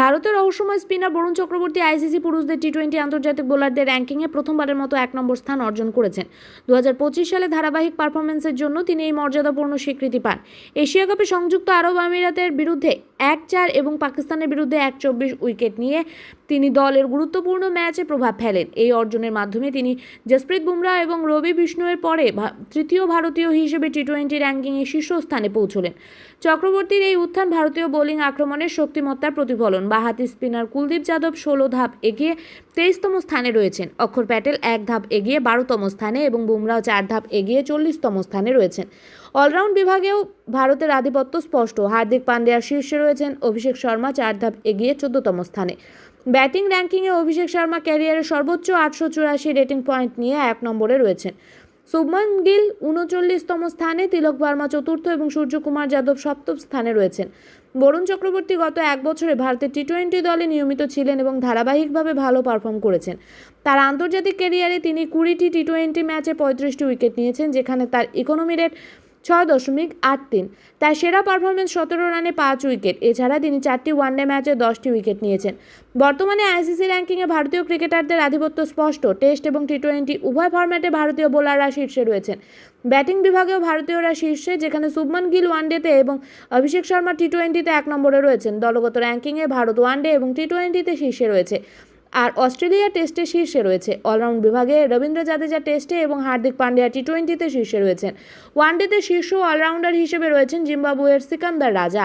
ভারতের রহস্যময় spinner Varun Chakraborty ICC পুরুষদের টি টোয়েন্টি আন্তর্জাতিক বোলারদের র্যাঙ্কিংয়ে প্রথমবারের মতো এক নম্বর স্থান অর্জন করেছেন। দু হাজার পঁচিশ সালে ধারাবাহিক পারফরমেন্সের জন্য তিনি এই মর্যাদাপূর্ণ স্বীকৃতি পান। এশিয়া কাপে সংযুক্ত আরব আমিরাতের বিরুদ্ধে এক চার এবং পাকিস্তানের বিরুদ্ধে এক চব্বিশ উইকেট নিয়ে তিনি দলের গুরুত্বপূর্ণ ম্যাচে প্রভাব ফেলেন। এই অর্জনের মাধ্যমে তিনি জসপ্রীত বুমরাহ এবং রবি বিষ্ণুয়ের পরে তৃতীয় ভারতীয় হিসেবে টি টোয়েন্টি র্যাঙ্কিংয়ে শীর্ষস্থানে পৌঁছলেন। চক্রবর্তীর এই উত্থান ভারতীয় বোলিং আক্রমণের শক্তিমত্তার প্রতিফলন। বাহাতি স্পিনার কুলদীপ যাদব ষোলো ধাপ এগিয়ে তেইশতম স্থানে রয়েছেন। অক্ষর প্যাটেল এক ধাপ এগিয়ে বারোতম স্থানে এবং বুমরাহ চার ধাপ এগিয়ে চল্লিশতম স্থানে রয়েছেন। অলরাউন্ড বিভাগেও ভারতের আধিপত্য স্পষ্ট। হার্দিক পান্ডিয়া শীর্ষে রয়েছেন অভিষেক শর্মা, চার ধাপ এগিয়ে চোদ্দতম স্থানে। ব্যাটিং র্যাঙ্কিংয়ে অভিষেক শর্মা ক্যারিয়ারের সর্বোচ্চ আটশো চুরাশি রেটিং পয়েন্ট নিয়ে এক নম্বরে রয়েছেন। শুভমন গিল উনচল্লিশতম স্থানে, তিলক ভার্মা চতুর্থ এবং সূর্যকুমার যাদব সপ্তম স্থানে রয়েছেন। বরুণ চক্রবর্তী গত এক বছরে ভারতের টি টোয়েন্টি দলে নিয়মিত ছিলেন এবং ধারাবাহিকভাবে ভালো পারফর্ম করেছেন। তার আন্তর্জাতিক ক্যারিয়ারে তিনি কুড়িটি টি টোয়েন্টি ম্যাচে পঁয়ত্রিশটি উইকেট নিয়েছেন, যেখানে তার ইকোনমি রেট ছয় দশমিক আট তিন। তার সেরা পারফরমেন্স সতেরো রানে পাঁচ উইকেট। এছাড়া তিনি চারটি ওয়ানডে ম্যাচে দশটি উইকেট নিয়েছেন। বর্তমানে আইসিসি র্যাঙ্কিংয়ে ভারতীয় ক্রিকেটারদের আধিপত্য স্পষ্ট। টেস্ট এবং টি টোয়েন্টি উভয় ফরম্যাটে ভারতীয় বোলাররা শীর্ষে রয়েছেন। ব্যাটিং বিভাগেও ভারতীয়রা শীর্ষে, যেখানে শুভমান গিল ওয়ানডেতে এবং অভিষেক শর্মা টি টোয়েন্টিতে এক নম্বরে রয়েছেন। দলগত র্যাঙ্কিংয়ে ভারত ওয়ানডে এবং টি টোয়েন্টিতে শীর্ষে রয়েছে। আর অস্ট্রেলিয়া টেস্টে শীর্ষে রয়েছে। অলরাউন্ড বিভাগে রবীন্দ্র জাদেজা টেস্টে এবং হার্দিক পান্ডিয়া টি টোয়েন্টিতে শীর্ষে রয়েছেন। ওয়ানডেতে শীর্ষ অলরাউন্ডার হিসেবে রয়েছেন জিম্বাবুয়ের সিকান্দার রাজা।